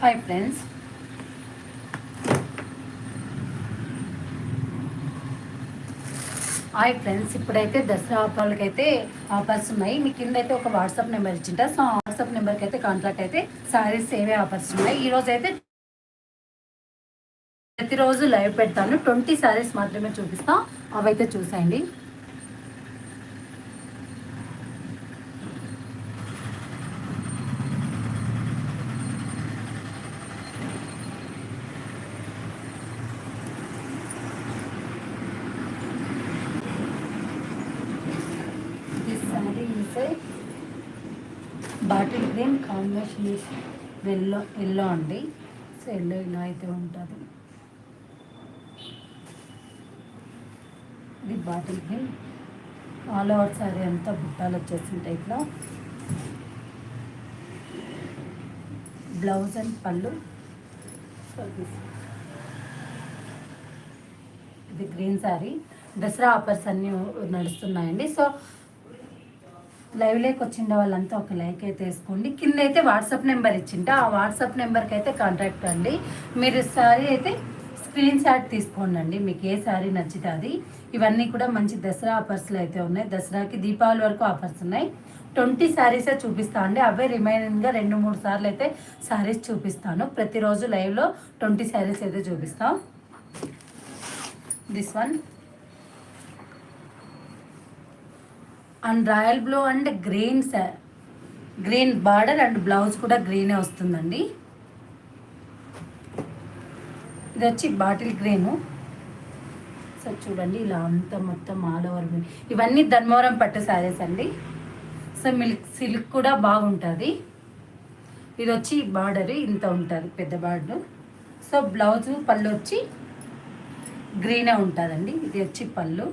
Hi friends hi friends ఇప్పుడైతే దసరా ఆఫర్లకి అయితే offers ఉన్నాయి. మీ కింద అయితే ఒక వాట్సాప్ నెంబర్ ఇచ్చింట. సో ఆ వాట్సాప్ నెంబర్కి అయితే కాంటాక్ట్ అయితే సారీస్ ఏవే ఆఫర్స్ ఉన్నాయి. ఈరోజు అయితే ప్రతిరోజు లైవ్ పెడతాను. ట్వంటీ సారీస్ మాత్రమే చూపిస్తాం. అవైతే చూసేయండి this sari is bottle green combination yellow yellow అండి. సో ఎల్లో ఇలా అయితే ఉంటుంది. ఇది bottle green all over sari అంతా బుట్టాలు వచ్చేసింటాయి ఇట్లా. బ్లౌజ్ అండ్ పళ్ళు. సో ఇది గ్రీన్ శారీ దసరా ఆఫర్స్ అన్నీ నడుస్తున్నాయండి. సో లైవ్ లైవ్లోకి వచ్చిండే వాళ్ళంతా ఒక లైక్ అయితే వేసుకోండి. కింద అయితే వాట్సాప్ నెంబర్ ఇచ్చింట ఆ వాట్సాప్ నెంబర్కి అయితే కాంటాక్ట్ అండి. మీరు సారీ అయితే స్క్రీన్ షాట్ తీసుకోండి అండి మీకు ఏ శారీ నచ్చితే అది. ఇవన్నీ కూడా మంచి దసరా ఆఫర్స్లో అయితే ఉన్నాయి. దసరాకి దీపావళి వరకు ఆఫర్స్ ఉన్నాయి. ట్వంటీ శారీసే చూపిస్తా అండి. అవే రిమైనింగ్గా రెండు మూడు సార్లు అయితే శారీస్ చూపిస్తాను. ప్రతిరోజు లైవ్లో ట్వంటీ శారీస్ అయితే చూపిస్తాం. This one and royal blue and green green border and blouse కూడా గ్రీనే వస్తుందండి. ఇది వచ్చి బాటిల్ గ్రీను. సో చూడండి ఇలా అంతా మొత్తం ఆల్ ఓవర్ ఇవన్నీ ధర్మవరం పట్టు శారీస్ అండి. సో మిల్క్ సిల్క్ కూడా బాగుంటుంది. ఇది వచ్చి బార్డర్ ఇంత ఉంటుంది పెద్ద బార్డర్ సో బ్లౌజు పళ్ళు వచ్చి గ్రీనే ఉంటుందండి. ఇది వచ్చి పళ్ళు.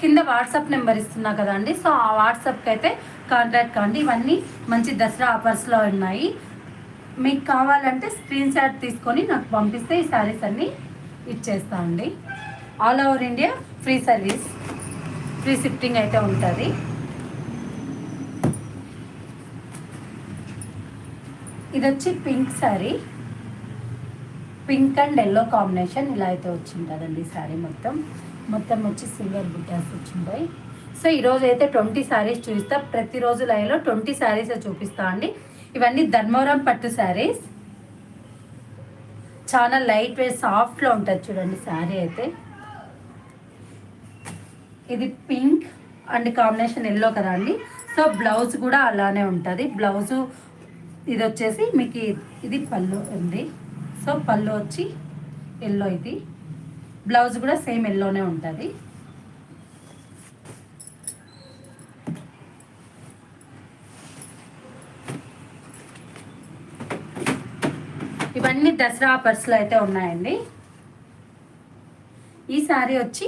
కింద వాట్సాప్ నెంబర్ ఇస్తున్నా కదండి. సో ఆ వాట్సాప్కి అయితే కాంటాక్ట్ కాండి. ఇవన్నీ మంచి దసరా ఆఫర్స్లో ఉన్నాయి. మీకు కావాలంటే స్క్రీన్ షాట్ తీసుకొని నాకు పంపిస్తే ఈ శారీస్ అన్నీ ఇచ్చేస్తా అండి. All over India free service free shifting అయితే ఉంటుంది. ఇది వచ్చి pink sari. Pink and yellow combination ఇలా అయితే వచ్చింటుందండి శారీ మొత్తం. మొత్తం వచ్చి సిల్వర్ బుట్టాస్ వచ్చింటాయి. సో ఈరోజు అయితే ట్వంటీ శారీస్ చూపిస్తా. ప్రతిరోజు లైవ్లో ట్వంటీ శారీస్ చూపిస్తా అండి. ఇవన్నీ ధర్మవరం పట్టు శారీస్. చాలా లైట్ వెయిట్ సాఫ్ట్లో ఉంటుంది చూడండి శారీ అయితే. ఇది పింక్ అండ్ కాంబినేషన్ ఎల్లో కదా అండి. సో బ్లౌజ్ కూడా అలానే ఉంటుంది. బ్లౌజు ఇది వచ్చేసి మీకు ఇది పళ్ళు ఉంది. సో పళ్ళు వచ్చి ఎల్లో ఇది. బ్లౌజ్ కూడా సేమ్ ఎల్లోనే ఉంటుంది. ఇవన్నీ దసరా ఆఫర్స్లో అయితే ఉన్నాయండి. ఈ శారీ వచ్చి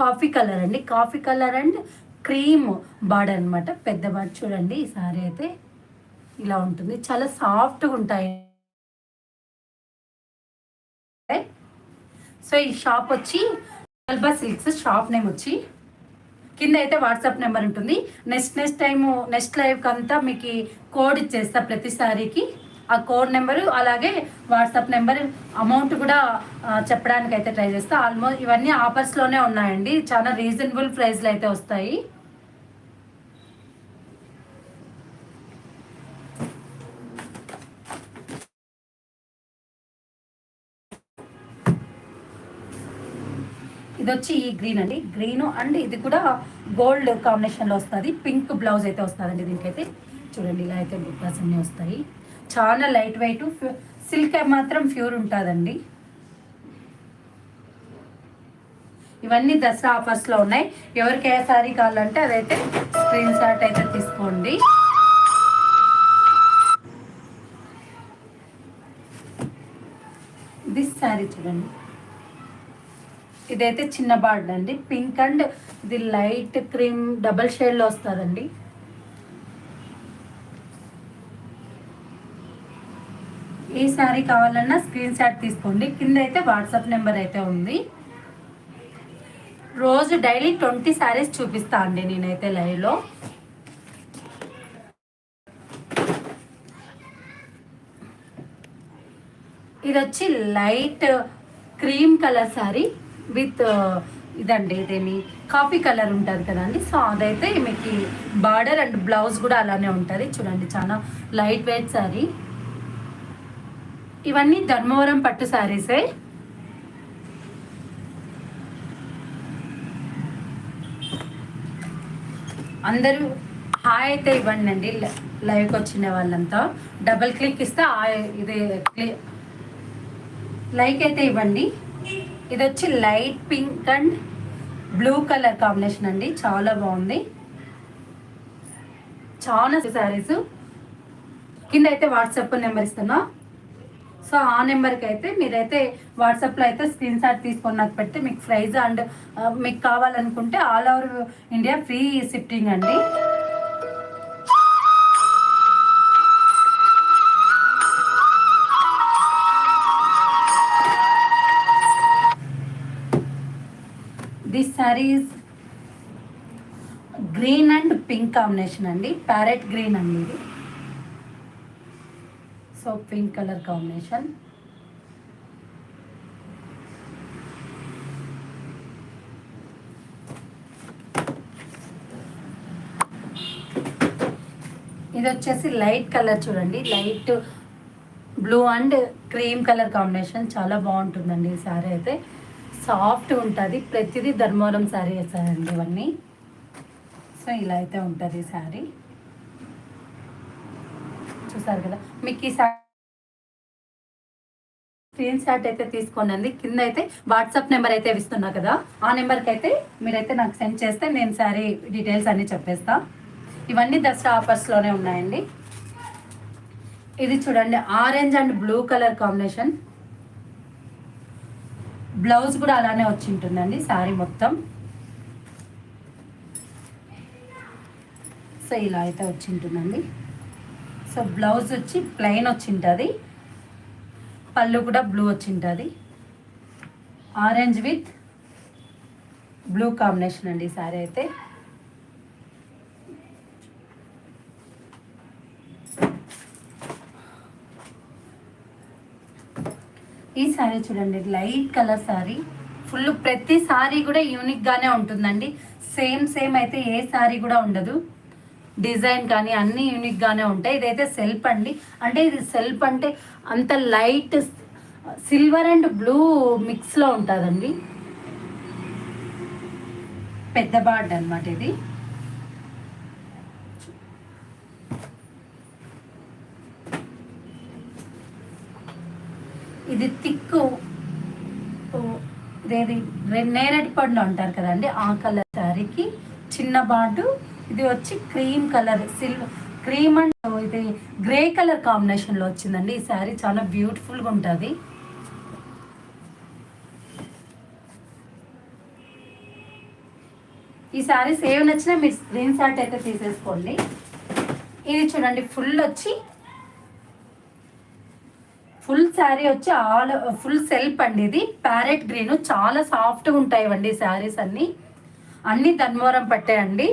కాఫీ కలర్ అండి. Coffee colour and cream border అనమాట పెద్ద బార్డర్ చూడండి ఈ శారీ అయితే ఇలా ఉంటుంది. చాలా సాఫ్ట్గా ఉంటాయి. సో ఈ షాప్ వచ్చి అల్బా సిల్క్స్ షాప్ నేమ్ వచ్చి కింద అయితే వాట్సాప్ నెంబర్ ఉంటుంది. నెక్స్ట్ నెక్స్ట్ టైము నెక్స్ట్ లైవ్కి అంతా మీకు కోడ్ ఇచ్చేస్తా ప్రతిసారికి. ఆ కోడ్ నెంబరు అలాగే వాట్సాప్ నెంబర్ అమౌంట్ కూడా చెప్పడానికి అయితే ట్రై చేస్తా. ఆల్మోస్ట్ ఇవన్నీ ఆఫర్స్లోనే ఉన్నాయండి. చాలా రీజనబుల్ ప్రైస్లు అయితే వస్తాయి. ఇది వచ్చి ఈ గ్రీన్ అండి. గ్రీన్ అండ్ ఇది కూడా గోల్డ్ కాంబినేషన్లో వస్తుంది. పింక్ బ్లౌజ్ అయితే వస్తుందండి దీనికైతే. చూడండి ఇలా అయితే బుట్టాస్ అన్నీ వస్తాయి. చాలా లైట్ వెయిట్ సిల్క్ మాత్రం ప్యూర్ ఉంటుందండి. ఇవన్నీ దసరా ఆఫర్స్లో ఉన్నాయి. ఎవరికి ఏ సారీ కావాలంటే అదైతే స్క్రీన్ షాట్ అయితే తీసుకోండి. దిస్ శారీ చూడండి. ఇదైతే చిన్న బార్డర్ అండి. పింక్ అండ్ ఇది లైట్ క్రీమ్ డబల్ షేడ్లో వస్తుందండి ఏ శారీ కావాలన్నా స్క్రీన్ షాట్ తీసుకోండి. కింద అయితే వాట్సాప్ నెంబర్ అయితే ఉంది. రోజు డైలీ ట్వంటీ శారీస్ చూపిస్తా అండి నేనైతే లైవ్లో ఇది వచ్చి light cream colour sari. With ఇదండి ఇదేమి కాఫీ కలర్ ఉంటుంది కదండి. సో అదైతే మీకు బార్డర్ అండ్ బ్లౌజ్ కూడా అలానే ఉంటుంది. చూడండి చాలా లైట్ వెయిట్ శారీ ఇవన్నీ ధర్మవరం పట్టు శారీసే అందరూ హాయ్ అయితే ఇవ్వండి అండి లైవ్కి వచ్చిన వాళ్ళంతా. డబల్ క్లిక్ ఇస్తే ఇది క్లి- లైక్ అయితే ఇవ్వండి. ఇది వచ్చి light pink and blue colour combination అండి. చాలా బాగుంది. చాలా శారీస్. కింద అయితే వాట్సాప్ నెంబర్ ఇస్తున్నా. సో ఆ నెంబర్కి అయితే మీరైతే వాట్సాప్లో అయితే స్క్రీన్ షాట్ తీసుకొని నాకు పెడితే మీకు ప్రైజ్ అండ్ మీకు కావాలనుకుంటే all over India free shifting అండి. Saris green and pink combination అండి. ప్యారెట్ గ్రీన్ అండి ఇది సో పింక్ కలర్ కాంబినేషన్. ఇది వచ్చేసి లైట్ కలర్ చూడండి. Light blue and cream colour combination. చాలా బాగుంటుందండి ఈ సారీ అయితే. సాఫ్ట్ ఉంటుంది. ప్రతిదీ ధర్మవరం శారీ వేసారండి ఇవన్నీ. సో ఇలా అయితే ఉంటుంది శారీ చూసారు కదా? మీకు ఈ స్క్రీన్ షాట్ అయితే తీసుకోండి కింద అయితే వాట్సాప్ నెంబర్ అయితే ఇస్తున్నా కదా? ఆ నెంబర్కి అయితే మీరైతే నాకు సెండ్ చేస్తే నేను శారీ డీటెయిల్స్ అన్నీ చెప్పేస్తా. ఇవన్నీ దసరా ఆఫర్స్లోనే ఉన్నాయండి. ఇది చూడండి orange and blue colour combination. Blouse కూడా అలానే వచ్చి ఉంటుందండి శారీ మొత్తం. సో ఇలా అయితే వచ్చి ఉంటుందండి సో బ్లౌజ్ వచ్చి ప్లెయిన్ వచ్చి ఉంటుంది పళ్ళు కూడా బ్లూ వచ్చి ఉంటుంది ఆరెంజ్ విత్ బ్లూ కాంబినేషన్ అండి శారీ అయితే. ఈ శారీ చూడండి లైట్ కలర్ శారీ ఫుల్ ప్రతి శారీ కూడా యూనిక్గానే ఉంటుందండి. సేమ్ సేమ్ అయితే ఏ శారీ కూడా ఉండదు. డిజైన్ కానీ అన్నీ యూనిక్గానే ఉంటాయి. ఇదైతే సెల్ఫ్ అండి. అంటే ఇది సెల్ఫ్ అంటే అంత లైట్ సిల్వర్ అండ్ బ్లూ మిక్స్లో ఉంటుందండి. పెద్ద బార్డ్ అనమాట ఇది. ఇది తిక్కు ఇదేది నేరేడు పండు అంటారు కదండి ఆ కలర్ శారీకి చిన్న బాటు ఇది వచ్చి cream colour silver cream and ఇది గ్రే కలర్ కాంబినేషన్లో వచ్చిందండి. ఈ శారీ చాలా బ్యూటిఫుల్గా ఉంటుంది. ఈ శారీస్ ఏవి నచ్చినా మీరు స్క్రీన్ షాట్ అయితే తీసేసుకోండి. ఇది చూడండి ఫుల్ వచ్చి ఫుల్ శారీ వచ్చి ఆల్ ఫుల్ సెల్ఫ్ అండి ఇది. Parrot green. చాలా సాఫ్ట్గా ఉంటాయండి శారీస్ అన్నీ. అన్ని ధన్వరం పట్టాయండి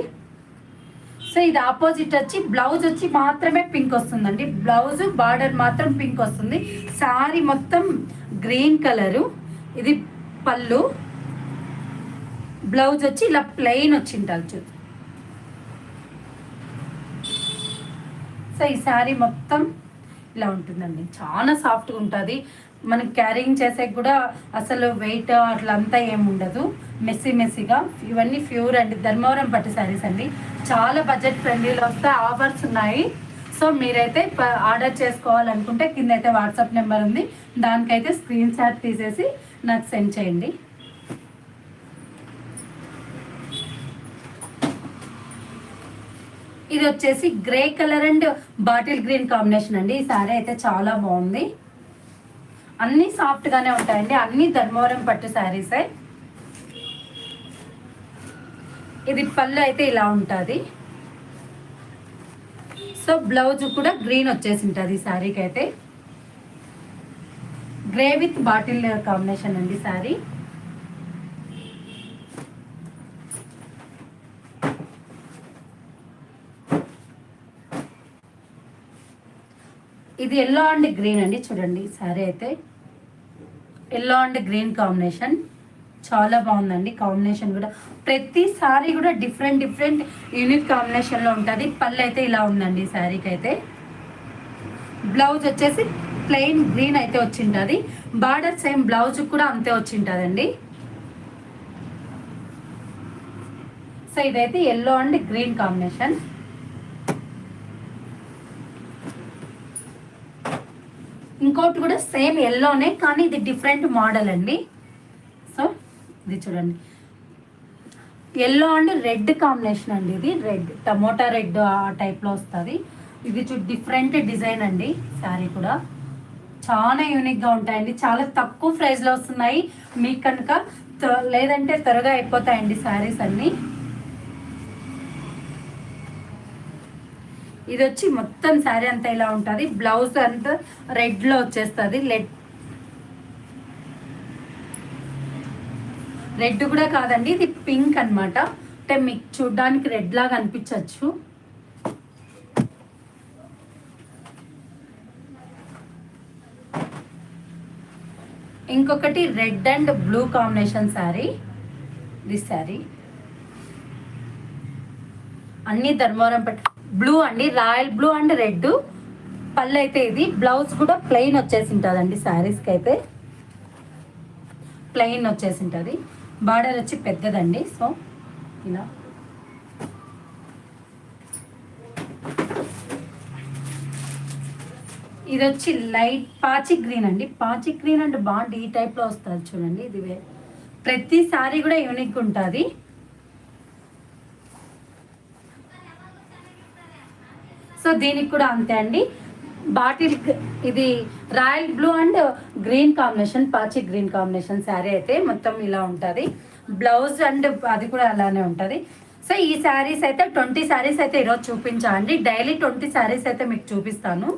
సో ఇది ఆపోజిట్ వచ్చి బ్లౌజ్ వచ్చి మాత్రమే పింక్ వస్తుందండి. బ్లౌజ్ బార్డర్ మాత్రం పింక్ వస్తుంది. శారీ మొత్తం గ్రీన్ కలరు. ఇది పళ్ళు. బ్లౌజ్ వచ్చి ఇలా ప్లెయిన్ వచ్చింది ఉంటుంది చూ సో ఈ శారీ మొత్తం ఇలా ఉంటుందండి. చాలా సాఫ్ట్గా ఉంటుంది. మనం క్యారింగ్ చేసే కూడా అసలు వెయిట్ అట్లా అంతా ఏమి ఉండదు. మెస్సీ మెస్సీగా ఇవన్నీ ప్యూర్ అండి. ధర్మవరం పట్టు శారీస్ అండి. చాలా బడ్జెట్ ఫ్రెండ్లీలో వస్తే ఆఫర్స్ ఉన్నాయి. సో మీరైతే ప- ఆర్డర్ చేసుకోవాలనుకుంటే కింద అయితే వాట్సాప్ నెంబర్ ఉంది. దానికైతే స్క్రీన్ షాట్ తీసేసి నాకు సెండ్ చేయండి. ఇది వచ్చేసి grey colour and bottle green combination అండి. ఈ సారీ అయితే చాలా బాగుంది. అన్ని సాఫ్ట్ గానే ఉంటాయండి. అన్ని ధర్మవరం పట్టు శారీసే ఇది పళ్ళు అయితే ఇలా ఉంటుంది. సో బ్లౌజ్ కూడా గ్రీన్ వచ్చేసి ఉంటుంది ఈ శారీకి అయితే. గ్రే విత్ బాటిల్ కాంబినేషన్ అండి శారీ. ఇది ఎల్లో అండ్ గ్రీన్ అండి చూడండి. సారీ అయితే. ఎల్లో అండ్ గ్రీన్ కాంబినేషన్ చాలా బాగుందండి కాంబినేషన్ కూడా. ప్రతి సారీ కూడా డిఫరెంట్ డిఫరెంట్ యూనిక్ కాంబినేషన్లో ఉంటుంది. పళ్ళు అయితే ఇలా ఉందండి శారీకి అయితే. బ్లౌజ్ వచ్చేసి ప్లెయిన్ గ్రీన్ అయితే వచ్చింటుంది. బార్డర్ సేమ్ బ్లౌజ్ కూడా అంతే వచ్చింటుందండి. సో ఇదైతే ఎల్లో అండ్ గ్రీన్ కాంబినేషన్ ఇంకోటి కూడా సేమ్ ఎల్లోనే కానీ ఇది డిఫరెంట్ మోడల్ అండి. సో ఇది చూడండి. ఎల్లో అండ్ రెడ్ కాంబినేషన్ అండి ఇది. రెడ్ టమోటా రెడ్ ఆ టైప్లో వస్తుంది. ఇది చూ డిఫరెంట్ డిజైన్ అండి శారీ కూడా. చాలా యూనిక్గా ఉంటాయండి. చాలా తక్కువ ప్రైస్లో వస్తున్నాయి. మీకు కనుక త్వ- లేదంటే త్వరగా అయిపోతాయండి శారీస్ అన్నీ. ఇది వచ్చి మొత్తం శారీ అంతా ఇలా ఉంటుంది. బ్లౌజ్ అంతా రెడ్లో వచ్చేస్తుంది. లెడ్ రెడ్ కూడా కాదండి ఇది పింక్ అన్నమాట. అంటే మీకు చూడ్డానికి రెడ్ లాగా అనిపించవచ్చు ఇంకొకటి red and blue combination sari. This sari. అన్ని ధర్మవరం పట్టు బ్లూ అండి రాయల్ బ్లూ అండ్ రెడ్. పళ్ళు అయితే ఇది. బ్లౌజ్ కూడా ప్లెయిన్ వచ్చేసి ఉంటుందండి శారీస్కి అయితే. ప్లెయిన్ వచ్చేసి ఉంటుంది బార్డర్ వచ్చి పెద్దదండి సో ఇలా. ఇది వచ్చి లైట్ పాచి గ్రీన్ అండి. పాచి గ్రీన్ అండ్ బాండ్ ఈ టైప్లో వస్తుంది చూడండి. ఇది ప్రతి సారీ కూడా యూనిక్ ఉంటుంది. సో దీనికి కూడా అంతే అండి. బాటిల్ ఇది royal blue and green combination పాచి గ్రీన్ కాంబినేషన్ శారీ అయితే మొత్తం ఇలా ఉంటుంది. బ్లౌజ్ అండ్ అది కూడా అలానే ఉంటుంది. సో ఈ శారీస్ అయితే ట్వంటీ శారీస్ అయితే ఈరోజు చూపించండి డైలీ ట్వంటీ శారీస్ అయితే మీకు చూపిస్తాను.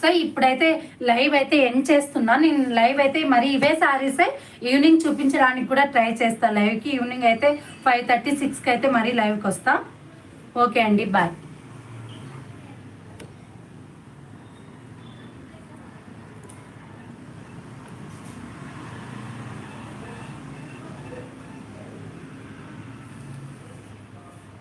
సో ఇప్పుడైతే లైవ్ అయితే ఎండ్ చేస్తున్నా. నేను లైవ్ అయితే మరి ఇవే శారీసే ఈవినింగ్ చూపించడానికి కూడా ట్రై చేస్తాను లైవ్కి ఈవినింగ్ అయితే ఫైవ్ థర్టీ సిక్స్కి అయితే మరీ లైవ్కి వస్తాను ఓకే అండి బాయ్